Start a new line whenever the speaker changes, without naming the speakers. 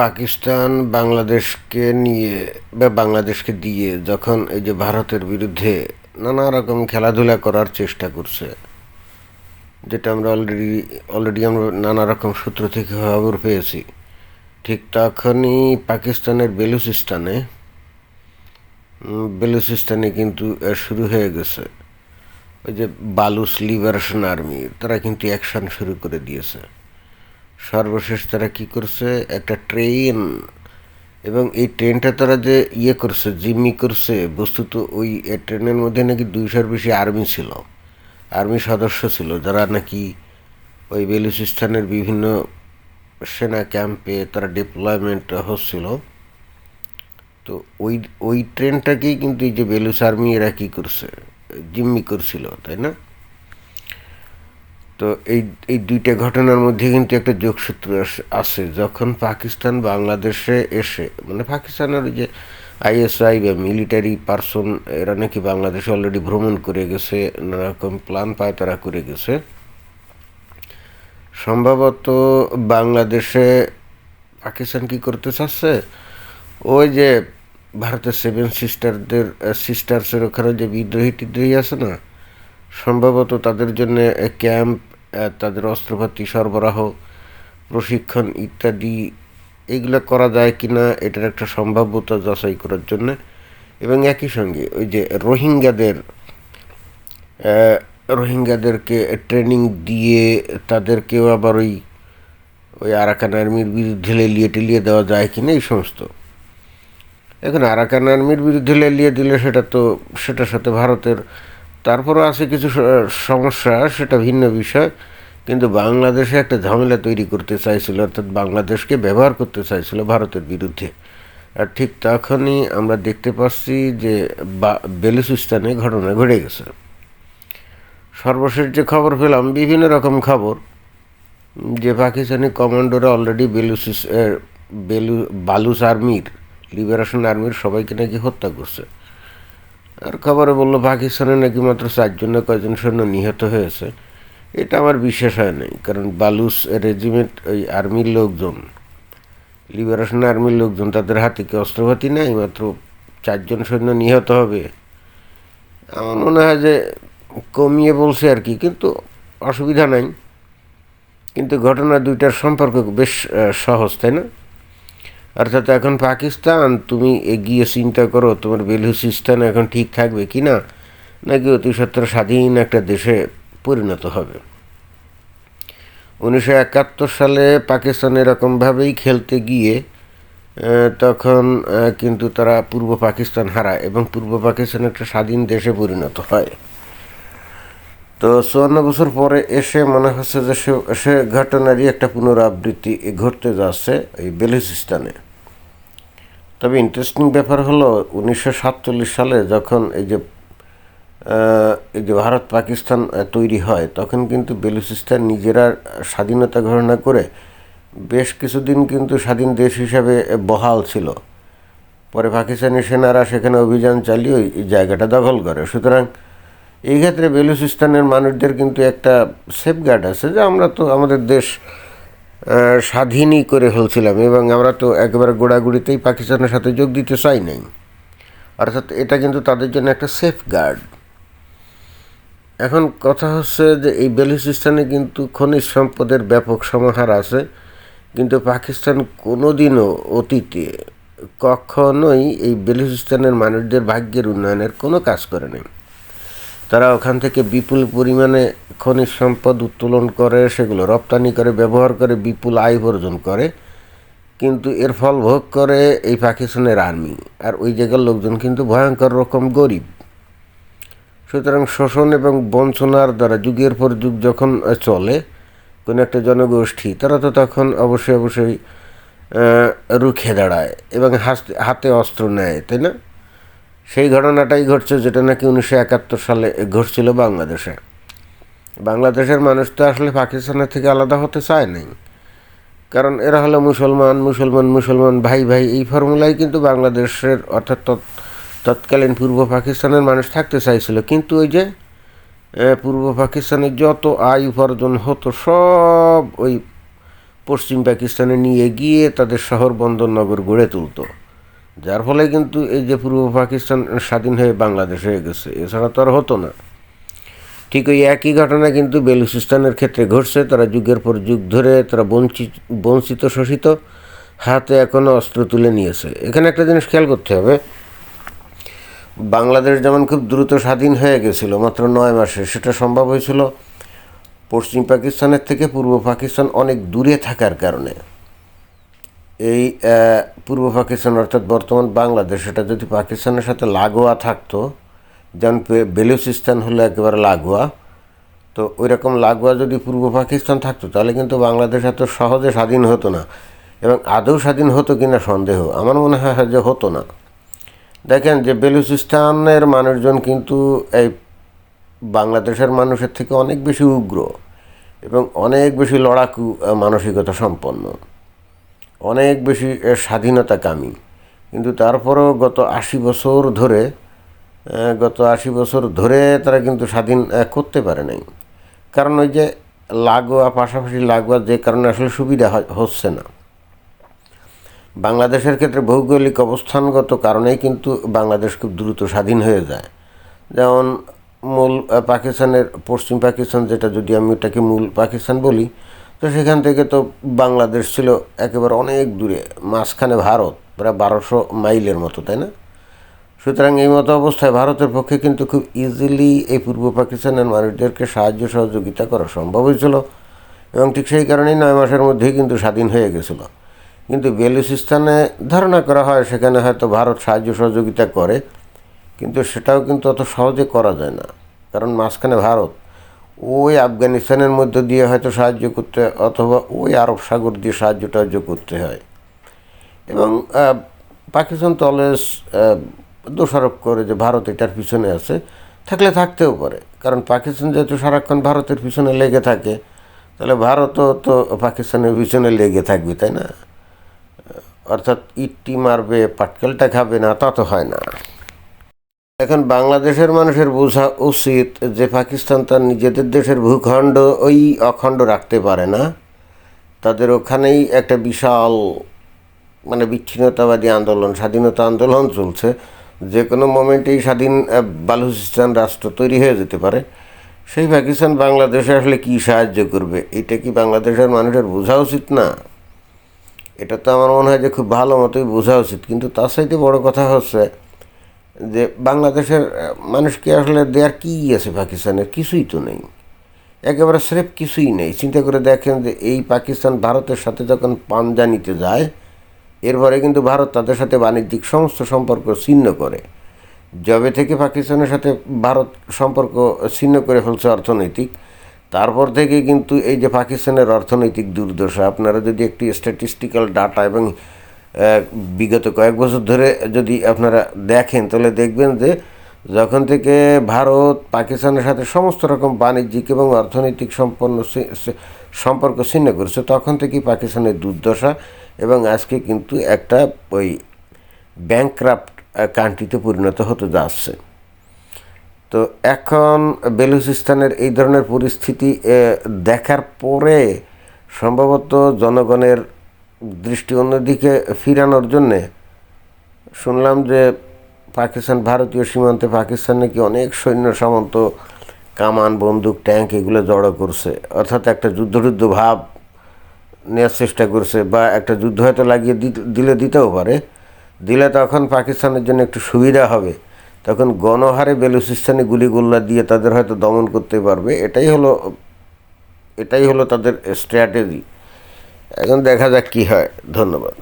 পাকিস্তান বাংলাদেশকে নিয়ে বা বাংলাদেশকে দিয়ে যখন এই যে ভারতের বিরুদ্ধে নানা রকম খেলাধুলা করার চেষ্টা করছে, যেটা আমরা অলরেডি অলরেডি আমরা নানা রকম সূত্র থেকে খবর পেয়েছি, ঠিক তখনই পাকিস্তানের বেলুচিস্তানে বেলুচিস্তানে কিন্তু শুরু হয়ে গেছে। ওই যে বালুস লিবারেশন আর্মি, তারা কিন্তু অ্যাকশন শুরু করে দিয়েছে। সর্বশেষ তারা কি করছে? একটা ট্রেন। এবং এই ট্রেনটা তারা যে ইয়ে করছে, জিম্মি করছে, বস্তুত ওই ট্রেনের মধ্যে নাকি দুইশোর বেশি আর্মি ছিল। আর্মি সদস্য ছিল, যারা নাকি ওই বেলুচিস্তানের বিভিন্ন সেনা ক্যাম্পে তারা ডিপ্লয়মেন্ট হচ্ছিল। তো ওই ওই ট্রেনটাকেই কিন্তু এই যে বেলুচ আর্মি এরা কী করছে? জিম্মি করছিল, তাই না? তো এই এই দুইটা ঘটনার মধ্যে কিন্তু একটা যোগসূত্র আছে। যখন পাকিস্তান বাংলাদেশে এসে মানে পাকিস্তানের যে আইএসআই বা মিলিটারি পার্সন, এরা নাকি বাংলাদেশে অলরেডি ভ্রমণ করে গেছে নানা রকম প্ল্যান পায় তারা করে গেছে। সম্ভবত বাংলাদেশে পাকিস্তান কি করতে চাচ্ছে? ওই যে ভারতের সেভেন সিস্টারদের সিস্টার্সের ওখানে যে বিদ্রোহী টিদ্রোহী আছে না সম্ভবত তাদের জন্য ক্যাম্প তাদের অস্ত্রপাতি সরবরাহ, প্রশিক্ষণ ইত্যাদি, এগুলো করা যায় কি না এটার একটা সম্ভাব্যতা যাচাই করার জন্য। এবং একই সঙ্গে ওই যে রোহিঙ্গাদের রোহিঙ্গাদেরকে ট্রেনিং দিয়ে তাদেরকেও আবার ওই ওই আরাকান আর্মির বিরুদ্ধে লেলিয়ে টেলিয়ে দেওয়া যায় কি না এই সমস্ত। এখন আরাকান আর্মির বিরুদ্ধে লেলিয়ে দিলে সেটা তো, সেটার সাথে ভারতের তারপরও আছে কিছু সমস্যা, সেটা ভিন্ন বিষয়। কিন্তু বাংলাদেশে একটা ঝামেলা তৈরি করতে চাইছিল, অর্থাৎ বাংলাদেশকে ব্যবহার করতে চাইছিল ভারতের বিরুদ্ধে। আর ঠিক তখনই আমরা দেখতে পাচ্ছি যে বেলুচিস্তানে ঘটনা ঘটে গেছে। সর্বশেষ যে খবর পেলাম, বিভিন্ন রকম খবর যে পাকিস্তানি কমান্ডোরা অলরেডি বেলুচিস বেলু, বালুচ আর্মির, লিবারেশন আর্মির সবাইকে নাকি হত্যা করছে। আর খবরে বলল, পাকিস্তানে নাকি মাত্র চারজন না কয়জন সৈন্য নিহত হয়েছে? এটা আমার বিশ্বাস হয় নাই, কারণ বালুস রেজিমেন্ট, ওই আর্মির লোকজন, লিবারেশন আর্মির লোকজন তাদের হাতে কি অস্ত্রপাতি নেই? মাত্র চারজন সৈন্য নিহত হবে? আমার মনে হয় যে কমিয়ে বলছে আর কি, কিন্তু অসুবিধা নাই। কিন্তু ঘটনা দুইটার সম্পর্ক বেশ সহজ, তাই না? অর্থাৎ এখন পাকিস্তান, তুমি এগিয়ে চিন্তা করো, তোমার বেলুচিস্তান এখন ঠিক থাকবে কি না? নাকি অতি সত্তর স্বাধীন একটা দেশে পরিণত হবে? উনিশশো একাত্তর সালে পাকিস্তান এরকমভাবেই খেলতে গিয়ে তখন কিন্তু তারা পূর্ব পাকিস্তান হারায় এবং পূর্ব পাকিস্তান একটা স্বাধীন দেশে পরিণত হয়। তো চুয়ান্ন বছর পরে এসে মনে হচ্ছে যে সে ঘটনারই একটা পুনরাবৃত্তি ঘটতে যাচ্ছে এই বেলুচিস্তানে তবে ইন্টারেস্টিং ব্যাপার হলো উনিশশো সাতচল্লিশ সালে যখন এই যে এই যে ভারত পাকিস্তান তৈরি হয়, তখন কিন্তু বেলুচিস্তান নিজেরা স্বাধীনতা ঘোষণা করে বেশ কিছুদিন কিন্তু স্বাধীন দেশ হিসাবে বহাল ছিল। পরে পাকিস্তানি সেনারা সেখানে অভিযান চালিয়ে ওই জায়গাটা দখল করে। সুতরাং এই ক্ষেত্রে বেলুচিস্তানের মানুষদের কিন্তু একটা সেফগার্ড আছে যে, আমরা তো আমাদের দেশ স্বাধীনই করে ফেলছিলাম এবং আমরা তো একেবারে গোড়াগুড়িতেই পাকিস্তানের সাথে যোগ দিতে চাই নাই। অর্থাৎ এটা কিন্তু তাদের জন্য একটা সেফ গার্ড এখন কথা হচ্ছে যে এই বেলুচিস্তানে কিন্তু খনিজ সম্পদের ব্যাপক সমাহার আছে, কিন্তু পাকিস্তান কোনোদিনও অতীতে কখনোই এই বেলুচিস্তানের মানুষদের ভাগ্যের উন্নয়নের কোনো কাজ করেনি তারা ওখান থেকে বিপুল পরিমাণে খনিজ সম্পদ উত্তোলন করে, সেগুলো রপ্তানি করে, ব্যবহার করে, বিপুল আয় অর্জন করে। কিন্তু এর ফল ভোগ করে এই পাকিস্তানের আর্মি। আর ওই জায়গার লোকজন কিন্তু ভয়ঙ্কর রকম গরিব। সুতরাং শোষণ এবং বঞ্চনার দ্বারা যুগের পর যুগ যখন চলে, কোনো একটা জনগোষ্ঠী, তারা তো তখন অবশ্যই অবশ্যই রুখে দাঁড়ায় এবং হাতে হাতে অস্ত্র নেয়, তাই না? সেই ঘটনাটাই ঘটছে যেটা নাকি উনিশশো একাত্তর সালে ঘটছিল বাংলাদেশে। বাংলাদেশের মানুষ তো আসলে পাকিস্তানের থেকে আলাদা হতে চায় নাই। কারণ এরা হলো মুসলমান মুসলমান মুসলমান, ভাই ভাই, এই ফর্মুলাই কিন্তু বাংলাদেশের অর্থাৎ তৎ- তৎকালীন পূর্ব পাকিস্তানের মানুষ থাকতে চাইছিল। কিন্তু ওই যে পূর্ব পাকিস্তানের যত আয় উপার্জন হতো, সব ওই পশ্চিম পাকিস্তানে নিয়ে গিয়ে তাদের শহর বন্দর নগর গড়ে তুলতো। যার ফলে কিন্তু এই যে পূর্ব পাকিস্তান স্বাধীন হয়ে বাংলাদেশ হয়ে গেছে, এছাড়া তো আর হতো না। ঠিক ওই একই ঘটনা কিন্তু বেলুচিস্তানের ক্ষেত্রে ঘটছে। তারা যুগের পর যুগ ধরে তারা বঞ্চিত বঞ্চিত শোষিত হাতে এখনও অস্ত্র তুলে নিয়েছে। এখানে একটা জিনিস খেয়াল করতে হবে। বাংলাদেশ যেমন খুব দ্রুত স্বাধীন হয়ে গেছিল মাত্র নয় মাসে, সেটা সম্ভব হয়েছিল পশ্চিম পাকিস্তানের থেকে পূর্ব পাকিস্তান অনেক দূরে থাকার কারণে। এই পূর্ব পাকিস্তান অর্থাৎ বর্তমান বাংলাদেশ এটা যদি পাকিস্তানের সাথে লাগোয়া থাকতো যেমন বেলুচিস্তান হলো একেবারে লাগোয়া, তো ওই রকম লাগোয়া যদি পূর্ব পাকিস্তান থাকতো, তাহলে কিন্তু বাংলাদেশ এত সহজে স্বাধীন হতো না। এবং আদৌ স্বাধীন হতো কিনা সন্দেহ, আমার মনে হয় যে হতো না। দেখেন যে বেলুচিস্তানের মানুষজন কিন্তু এই বাংলাদেশের মানুষের থেকে অনেক বেশি উগ্র এবং অনেক বেশি লড়াকু মানসিকতা সম্পন্ন। অনেক বেশি স্বাধীনতাকামী। কিন্তু তারপরও গত আশি বছর ধরে গত আশি বছর ধরে তারা কিন্তু স্বাধীন করতে পারে নাই। কারণ ওই যে লাগোয়া, পাশাপাশি লাগোয়া যে কারণে আসলে সুবিধা হচ্ছে না। বাংলাদেশের ক্ষেত্রে ভৌগোলিক অবস্থানগত কারণেই কিন্তু বাংলাদেশ খুব দ্রুত স্বাধীন হয়ে যায়। যেমন মূল পাকিস্তানের পশ্চিম পাকিস্তান, যেটা যদি আমি ওটাকে মূল পাকিস্তান বলি তো সেখান থেকে তো বাংলাদেশ ছিল একেবারে অনেক দূরে, মাঝখানে ভারত, প্রায় বারোশো মাইলের মতো, তাই না? সুতরাং এই মতো অবস্থায় ভারতের পক্ষে কিন্তু খুব ইজিলি এই পূর্ব পাকিস্তানের মানুষদেরকে সাহায্য সহযোগিতা করা সম্ভব হয়েছিল এবং ঠিক সেই কারণেই নয় মাসের মধ্যেই কিন্তু স্বাধীন হয়ে গেছিল। কিন্তু বেলুচিস্তানে ধারণা করা হয় সেখানে হয়তো ভারত সাহায্য সহযোগিতা করে, কিন্তু সেটাও কিন্তু অত সহজে করা যায় না। কারণ মাঝখানে ভারত ওই আফগানিস্তানের মধ্য দিয়ে হয়তো সাহায্য করতে হয় অথবা ওই আরব সাগর দিয়ে সাহায্য টাহায্য করতে হয়। এবং পাকিস্তান তো অলওয়েজ দোষারোপ করে যে ভারত এটার পিছনে আছে। থাকলে থাকতেও পারে। কারণ পাকিস্তান যেহেতু সারাক্ষণ ভারতের পিছনে লেগে থাকে, তাহলে ভারতও তো পাকিস্তানের পিছনে লেগে থাকবে, তাই না? অর্থাৎ ইটটি মারবে, পাটকেলটা খাবে না, তা তো হয় না। এখন বাংলাদেশের মানুষের বোঝা উচিত যে পাকিস্তান তার নিজেদের দেশের ভূখণ্ড ওই অখণ্ড রাখতে পারে না। তাদের ওখানেই একটা বিশাল মানে বিচ্ছিন্নতাবাদী আন্দোলন, স্বাধীনতা আন্দোলন চলছে। যে কোনো মোমেন্টেই স্বাধীন বালুচিস্তান রাষ্ট্র তৈরি হয়ে যেতে পারে। সেই পাকিস্তান বাংলাদেশে আসলে কি সাহায্য করবে, এটা কি বাংলাদেশের মানুষের বোঝা উচিত না? এটা তো আমার মনে হয় যে খুব ভালো মতোই বোঝা উচিত। কিন্তু তার সাথে বড় কথা হচ্ছে যে বাংলাদেশের আহ, মানুষকে আসলে দেয়ার কী আছে পাকিস্তানের? কিছুই তো নেই। একেবারে স্রেফ কিছুই নেই। চিন্তা করে দেখেন যে এই পাকিস্তান ভারতের সাথে যখন পাঞ্জা নিতে যায় এরপরে কিন্তু ভারত তাদের সাথে বাণিজ্যিক সমস্ত সম্পর্ক ছিন্ন করে। যবে থেকে পাকিস্তানের সাথে ভারত সম্পর্ক ছিন্ন করে ফেলছে অর্থনৈতিক তারপর থেকে কিন্তু এই যে পাকিস্তানের অর্থনৈতিক দুর্দশা আপনারা যদি একটি স্ট্যাটিস্টিক্যাল ডাটা এবং বিগত কয়েক বছর ধরে যদি আপনারা দেখেন, তাহলে দেখবেন যে যখন থেকে ভারত, পাকিস্তানের সাথে সমস্ত রকম বাণিজ্যিক এবং অর্থনৈতিক সম্পন্ন সম্পর্ক ছিন্ন করেছে, তখন থেকেই পাকিস্তানের দুর্দশা এবং আজকে কিন্তু একটা ওই ব্যাংক্রাফ্ট কান্ট্রিতে পরিণত হতে যাচ্ছে। তো এখন বেলুচিস্তানের এই ধরনের পরিস্থিতি দেখার পরে সম্ভবত জনগণের দৃষ্টি অন্যদিকে ফিরানোর জন্যে শুনলাম যে পাকিস্তান, ভারতীয় সীমান্তে পাকিস্তান নাকি অনেক সৈন্য সামন্ত, কামান, বন্দুক, ট্যাঙ্ক এগুলো জড়ো করছে। অর্থাৎ একটা যুদ্ধযুদ্ধ ভাব নেওয়ার চেষ্টা করছে বা একটা যুদ্ধ হয়তো লাগিয়ে দিলে দিতেও পারে। দিলে তখন পাকিস্তানের জন্য একটু সুবিধা হবে। তখন গণহারে বেলুচিস্তানে গুলিগুল্লা দিয়ে তাদের হয়তো দমন করতে পারবে। এটাই হলো এটাই হলো তাদের স্ট্র্যাটেজি এখন দেখা যাক কী হয়। ধন্যবাদ।